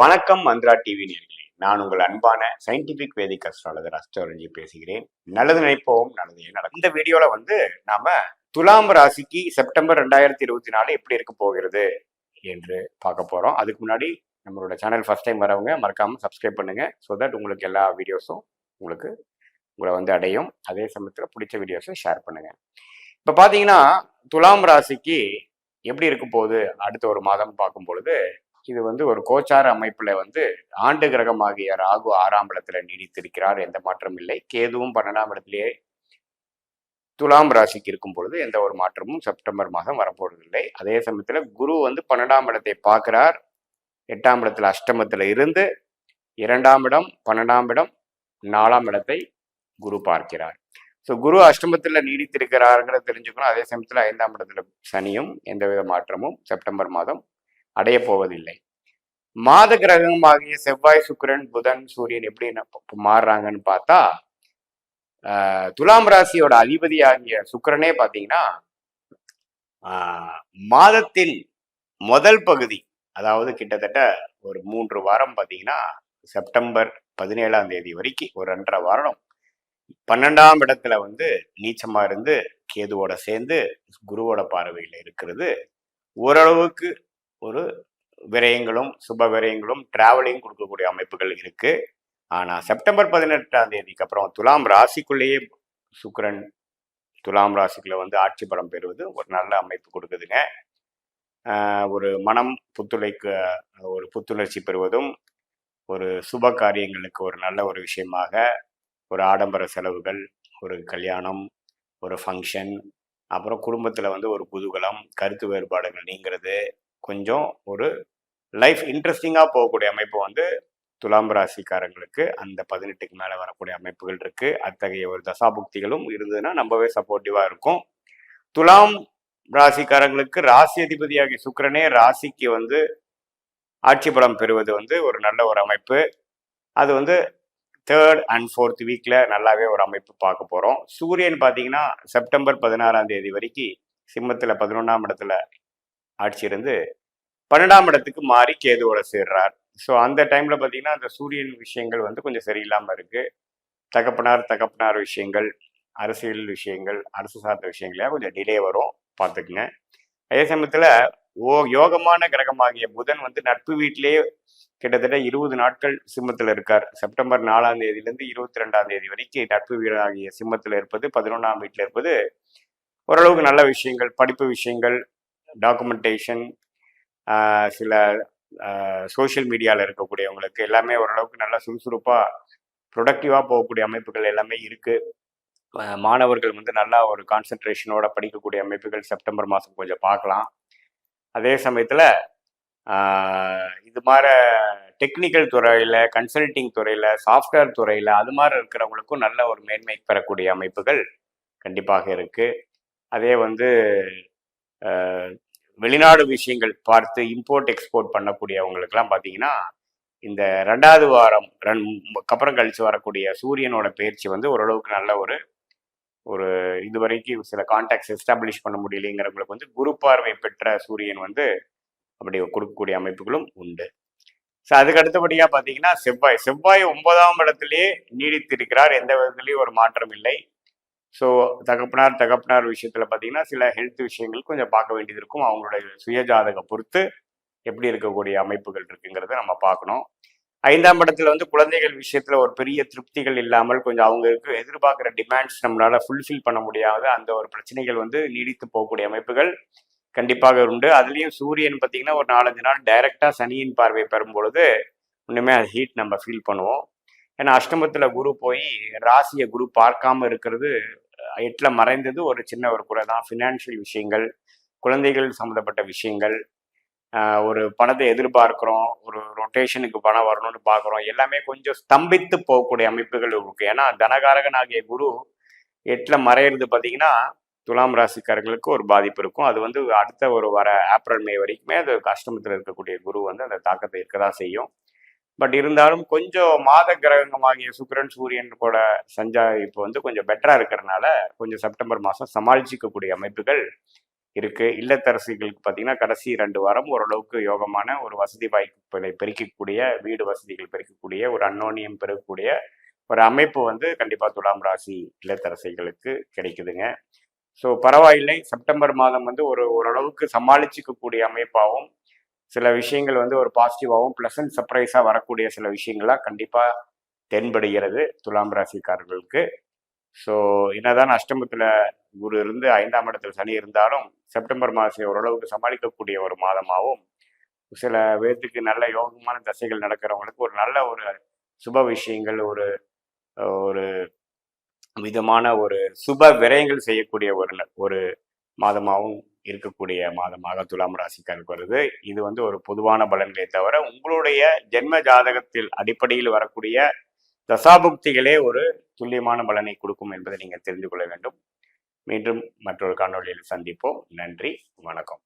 வணக்கம் மந்த்ரா டிவி நேர்களே. நான் உங்கள் அன்பான சயின்டிபிக் வேதிக் அஸ்ட்ராலஜர் அஸ்ட்ராலஜி பேசுகிறேன். நல்லது நினைப்போம் நல்லது நடக்கும். இந்த வீடியோல வந்து நாம துலாம் ராசிக்கு செப்டம்பர் ரெண்டாயிரத்தி இருபத்தி நாலு எப்படி இருக்க போகிறது என்று பார்க்க போறோம். அதுக்கு முன்னாடி நம்மளோட சேனல் ஃபர்ஸ்ட் டைம் வரவங்க மறக்காம சப்ஸ்கிரைப் பண்ணுங்க. ஸோ தட் உங்களுக்கு எல்லா வீடியோஸும் உங்களுக்கு உங்களை வந்து அடையும். அதே சமயத்தில் பிடிச்ச வீடியோஸை ஷேர் பண்ணுங்க. இப்போ பார்த்தீங்கன்னா துலாம் ராசிக்கு எப்படி இருக்க போகுது? அடுத்த ஒரு மாதம் பார்க்கும் பொழுது இது வந்து ஒரு கோச்சார அமைப்புல வந்து ஆண்டு கிரகமாகிய ராகு ஆறாம் இடத்துல நீடித்திருக்கிறார். எந்த மாற்றமும் இல்லை. கேதுவும் பன்னெண்டாம் இடத்திலேயே துலாம் ராசிக்கு இருக்கும் பொழுது எந்த ஒரு மாற்றமும் செப்டம்பர் மாதம் வரப்போவதில்லை அதே சமயத்துல குரு வந்து பன்னெண்டாம் இடத்தை பார்க்கிறார். எட்டாம் இடத்துல அஷ்டமத்துல இருந்து இரண்டாம் இடம் பன்னெண்டாம் இடம் நாலாம் இடத்தை குரு பார்க்கிறார். ஸோ குரு அஷ்டமத்தில் நீடித்திருக்கிறாருங்கிறத தெரிஞ்சுக்கணும். அதே சமயத்தில் ஐந்தாம் இடத்துல சனியும் எந்தவித மாற்றமும் செப்டம்பர் மாதம் அடைய போவதில்லை. மாத கிரகமாகிய செவ்வாய் சுக்கிரன் புதன் சூரியன் எப்படி மாறுறாங்கன்னு பார்த்தா ஆஹ், துலாம் ராசியோட அதிபதி ஆகிய சுக்கிரனே பார்த்தீங்கன்னா ஆஹ், மாதத்தின் முதல் பகுதி அதாவது கிட்டத்தட்ட ஒரு மூன்று வாரம் பார்த்தீங்கன்னா செப்டம்பர் பதினேழாம் தேதி வரைக்கும் ஒரு ரெண்டரை வாரம் பன்னெண்டாம் இடத்துல வந்து நீச்சமா இருந்து கேதுவோட சேர்ந்து குருவோட பார்வையில் இருக்கிறது ஓரளவுக்கு ஒரு விரயங்களும் சுப விரயங்களும் டிராவலிங் கொடுக்கக்கூடிய அமைப்புகள் இருக்கு. ஆனா செப்டம்பர் பதினெட்டாம் தேதிக்கு அப்புறம் துலாம் ராசிக்குள்ளேயே சுக்கரன் துலாம் ராசிக்குள்ள வந்து ஆட்சி பலம் பெறுவது ஒரு நல்ல அமைப்பு கொடுக்குதுங்க. ஒரு மனம் புத்துழைக்கு ஒரு புத்துணர்ச்சி பெறுவதும் ஒரு சுப காரியங்களுக்கு ஒரு நல்ல ஒரு விஷயமாக ஒரு ஆடம்பர செலவுகள் ஒரு கல்யாணம் ஒரு ஃபங்க்ஷன் அப்புறம் குடும்பத்தில் வந்து ஒரு குதூகலம் கருத்து வேறுபாடுகள் நீங்கிறது கொஞ்சம் ஒரு லைஃப் இன்ட்ரெஸ்டிங்காக போகக்கூடிய அமைப்பு வந்து துலாம் ராசிக்காரங்களுக்கு அந்த பதினெட்டுக்கு மேலே வரக்கூடிய அமைப்புகள் இருக்குது அத்தகைய ஒரு தசாபுக்திகளும் இருந்ததுன்னா ரொம்பவே சப்போர்ட்டிவாக இருக்கும். துலாம் ராசிக்காரங்களுக்கு ராசி அதிபதியாகிய சுக்கரனே ராசிக்கு வந்து ஆட்சி பலம் பெறுவது வந்து ஒரு நல்ல ஒரு அமைப்பு. அது வந்து தேர்ட் அண்ட் ஃபோர்த் வீக்கில் நல்லாவே ஒரு அமைப்பு பார்க்க போகிறோம் சூரியன் பார்த்தீங்கன்னா செப்டம்பர் பதினாறாம் தேதி வரைக்கும் சிம்மத்தில் பதினொன்றாம் இடத்துல ஆட்சி இருந்து பன்னெண்டாம் இடத்துக்கு மாறி கேதுவோட சேர்றார். ஸோ அந்த டைம்ல பார்த்தீங்கன்னா அந்த சூரியன் விஷயங்கள் வந்து கொஞ்சம் சரியில்லாமல் இருக்கு. தகப்பனார் தகப்பனார் விஷயங்கள் அரசியல் விஷயங்கள் அரசு சார்ந்த விஷயங்கள கொஞ்சம் டிலே வரும் பார்த்துக்குங்க. அதே சமயத்தில் ஓ யோகமான கிரகமாகிய புதன் வந்து நட்பு வீட்டிலேயே கிட்டத்தட்ட இருபது நாட்கள் சிம்மத்தில் இருக்கார். செப்டம்பர் நாலாம் தேதியிலேருந்து இருபத்தி ரெண்டாம் தேதி வரைக்கும் நட்பு வீடாகிய சிம்மத்தில் இருப்பது பதினொன்றாம் வீட்டில் இருப்பது ஓரளவுக்கு நல்ல விஷயங்கள் படிப்பு விஷயங்கள் டாக்குமெண்டேஷன் சில சோஷியல் மீடியாவில் இருக்கக்கூடியவங்களுக்கு எல்லாமே ஓரளவுக்கு நல்லா சுறுசுறுப்பாக ப்ரொடக்டிவாக போகக்கூடிய அமைப்புகள் எல்லாமே இருக்குது மாணவர்கள் வந்து நல்லா ஒரு கான்சன்ட்ரேஷனோட படிக்கக்கூடிய அமைப்புகள் செப்டம்பர் மாதம் கொஞ்சம் பார்க்கலாம். அதே சமயத்தில் இது மாதிரி டெக்னிக்கல் துறையில் கன்சல்டிங் துறையில் சாஃப்ட்வேர் துறையில் அது மாதிரி இருக்கிறவங்களுக்கும் நல்ல ஒரு மேன்மை பெறக்கூடிய அமைப்புகள் கண்டிப்பாக இருக்குது அதே வந்து வெளிநாடு விஷயங்கள் பார்த்து இம்போர்ட் எக்ஸ்போர்ட் பண்ணக்கூடியவங்களுக்கெல்லாம் பார்த்தீங்கன்னா இந்த ரெண்டாவது வாரம் ரெண் அப்புறம் கழிச்சு வரக்கூடிய சூரியனோட பயிற்சி வந்து ஓரளவுக்கு நல்ல ஒரு ஒரு இது வரைக்கும் சில கான்டாக்ட்ஸ் எஸ்டாப்ளிஷ் பண்ண முடியலைங்கிறவங்களுக்கு வந்து குரு பார்வை பெற்ற சூரியன் வந்து அப்படி கொடுக்கக்கூடிய அமைப்புகளும் உண்டு. ஸோ அதுக்கு அடுத்தபடியாக பார்த்தீங்கன்னா செவ்வாய் செவ்வாய் ஒன்பதாம் இடத்துலேயே நீடித்திருக்கிறார். எந்த விதத்துலேயும் ஒரு மாற்றம் இல்லை. ஸோ தகப்பனார் தகப்பனார் விஷயத்தில் பார்த்தீங்கன்னா சில ஹெல்த் விஷயங்கள் கொஞ்சம் பார்க்க வேண்டியது இருக்கும். அவங்களுடைய சுயஜாதகம் பொறுத்து எப்படி இருக்கக்கூடிய அமைப்புகள் இருக்குங்கிறத நம்ம பார்க்கணும். ஐந்தாம் இடத்துல வந்து குழந்தைகள் விஷயத்துல ஒரு பெரிய திருப்திகள் இல்லாமல் கொஞ்சம் அவங்களுக்கு எதிர்பார்க்குற டிமாண்ட்ஸ் நம்மளால ஃபுல்ஃபில் பண்ண முடியாத அந்த ஒரு பிரச்சனைகள் வந்து நீடித்து போகக்கூடிய அமைப்புகள் கண்டிப்பாக உண்டு. அதுலேயும் சூரியன் பார்த்தீங்கன்னா ஒரு நாலஞ்சு நாள் டைரெக்டாக சனியின் பார்வை பெறும் பொழுது இன்னுமே அது ஹீட் நம்ம ஃபீல் பண்ணுவோம். ஏன்னா அஷ்டமத்துல குரு போய் ராசியை குரு பார்க்காம இருக்கிறது எட்டில் மறைந்தது ஒரு சின்ன ஒரு குறை தான். ஃபினான்ஷியல் விஷயங்கள் குழந்தைகள் சம்மந்தப்பட்ட விஷயங்கள் ஒரு பணத்தை எதிர்பார்க்குறோம் ஒரு ரொட்டேஷனுக்கு பணம் வரணும்னு பார்க்குறோம். எல்லாமே கொஞ்சம் ஸ்தம்பித்து போகக்கூடிய அமைப்புகள் இருக்கு. ஏன்னா தனகாரகன் ஆகிய குரு எட்டில் மறையிறது பார்த்தீங்கன்னா துலாம் ராசிக்காரர்களுக்கு ஒரு பாதிப்பு இருக்கும். அது வந்து அடுத்த ஒரு வர ஏப்ரல் மே வரைக்குமே அது அஷ்டமத்தில் இருக்கக்கூடிய குரு வந்து அந்த தாக்கத்தை இருக்க தான் செய்யும். பட் இருந்தாலும் கொஞ்சம் மாத கிரகமாகிய சுக்கிரன் சூரியன் கூட சஞ்சா இப்போ வந்து கொஞ்சம் பெட்டராக இருக்கிறதுனால கொஞ்சம் செப்டம்பர் மாதம் சமாளிச்சிக்கக்கூடிய அமைப்புகள் இருக்கு. இல்லத்தரசிகளுக்கு பார்த்தீங்கன்னா கடைசி ரெண்டு வாரம் ஓரளவுக்கு யோகமான ஒரு வசதி வாய்ப்புகளை பெருக்கக்கூடிய வீடு வசதிகள் பெருக்கக்கூடிய ஒரு அன்னோனியம் பெருக்கக்கூடிய ஒரு அமைப்பு வந்து கண்டிப்பாக துலாம் ராசி இல்லத்தரசிகளுக்கு கிடைக்குதுங்க. ஸோ பரவாயில்லை. செப்டம்பர் மாதம் வந்து ஒரு ஓரளவுக்கு சமாளிச்சிக்கக்கூடிய அமைப்பாகவும் சில விஷயங்கள் வந்து ஒரு பாசிட்டிவாகவும் ப்ளசன்ட் சர்ப்ரைஸாக வரக்கூடிய சில விஷயங்கள்லாம் கண்டிப்பாக தென்படுகிறது துலாம் ராசிக்காரர்களுக்கு. ஸோ என்னதான் அஷ்டமத்தில் குரு இருந்து ஐந்தாம் இடத்துல சனி இருந்தாலும் செப்டம்பர் மாதம் ஓரளவுக்கு சமாளிக்கக்கூடிய ஒரு மாதமாகவும் சில பேர்த்துக்கு நல்ல யோகமான தசைகள் நடக்கிறவங்களுக்கு ஒரு நல்ல ஒரு சுப விஷயங்கள் ஒரு ஒரு விதமான ஒரு சுப விரயங்கள் செய்யக்கூடிய ஒரு ந- ஒரு மாதமாகவும் இருக்கக்கூடிய மாதமாக துலாம் ராசிக்காருக்கு வருது. இது வந்து ஒரு பொதுவான பலன்களை தவிர உங்களுடைய ஜென்ம ஜாதகத்தில் அடிப்படையில் வரக்கூடிய தசாபுக்திகளே ஒரு துல்லியமான பலனை கொடுக்கும் என்பதை நீங்கள் தெரிந்து கொள்ள வேண்டும். மீண்டும் மற்றொரு காணொலியில் சந்திப்போம். நன்றி வணக்கம்.